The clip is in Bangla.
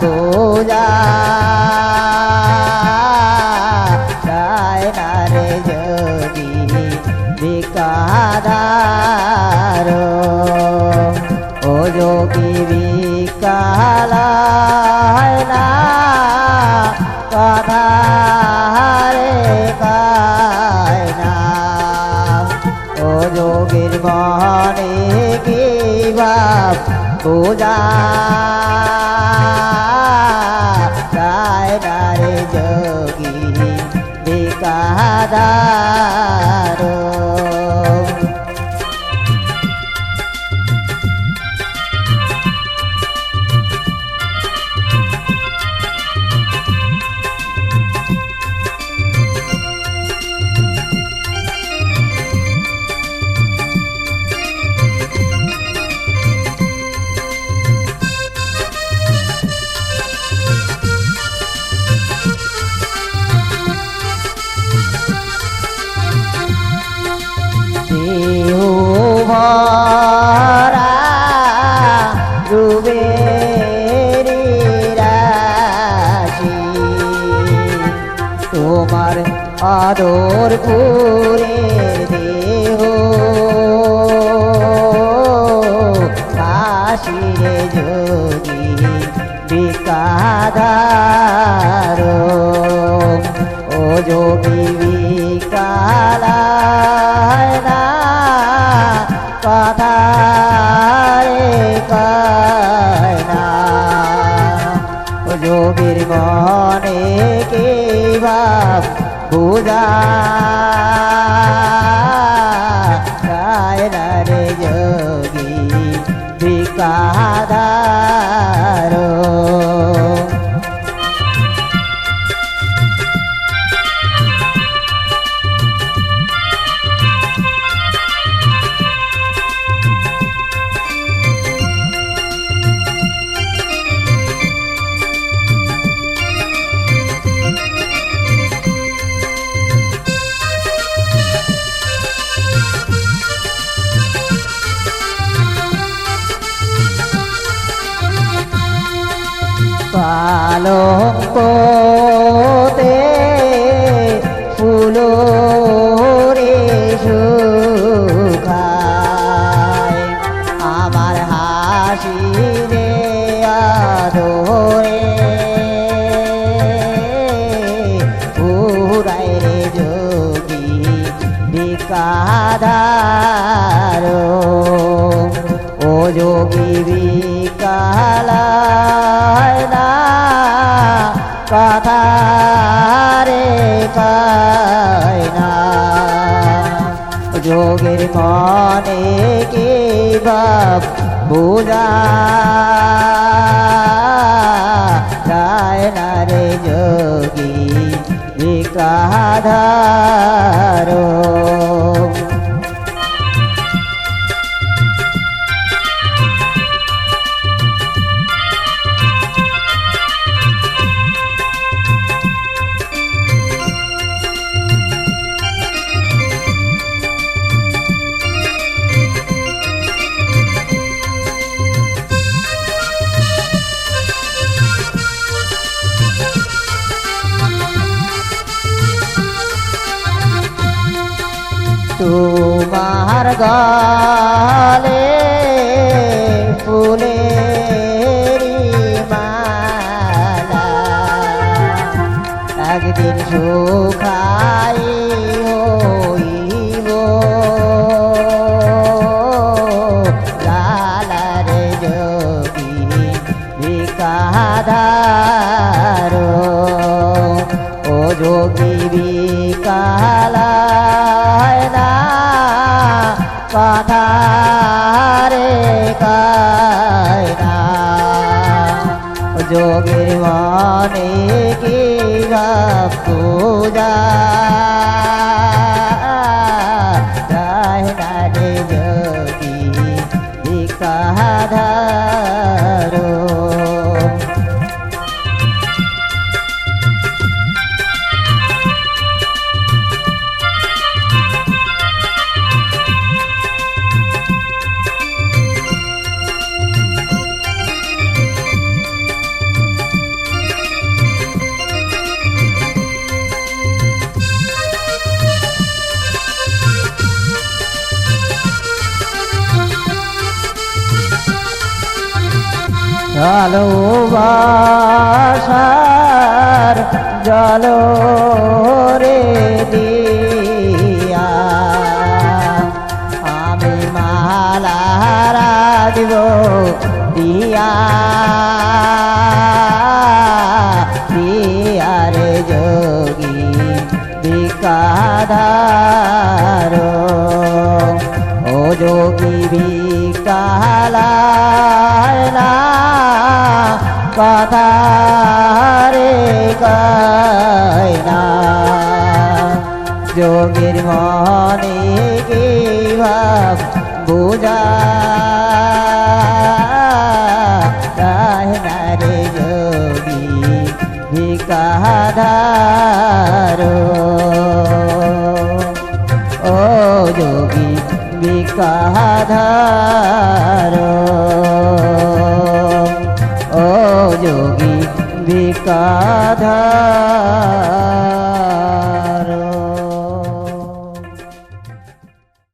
পূজা। যায় না রে যদি বিকাদার ও যোগী বিকালায় না কথা যোগীর মনে কি ভাব পূজা যায় না রে যোগী বিকাদার আদর পুরে দেহ কাশিরে যোগী বিকাদার, ও যোগী বিকালায় না কথা যোগীর মনে কে ভাব বুঝা পালঙ্কতে বিকাদার ও যোগী বিকালায় না কথা রে না। যোগের মনে কি বাপ বুঝা যায় না রে যোগী বিকাধার গালে মালা। একদিন সুখাই হইব। লালারে যোগী বিকাধার ও যোগী বিকালায় যোগের মনে কি ভাব পূজা ভালোবাসার জল রে দিয়া। আমি মালারা দিব দিয়া। দিয়া রে যোগী বিকাধার। ও যোগী বিকালায় না কথা রে না যোগীর মনে কি ভাব বুঝা রে যোগী ভিকাধার বিকাধার ও যোগী বিকাধার।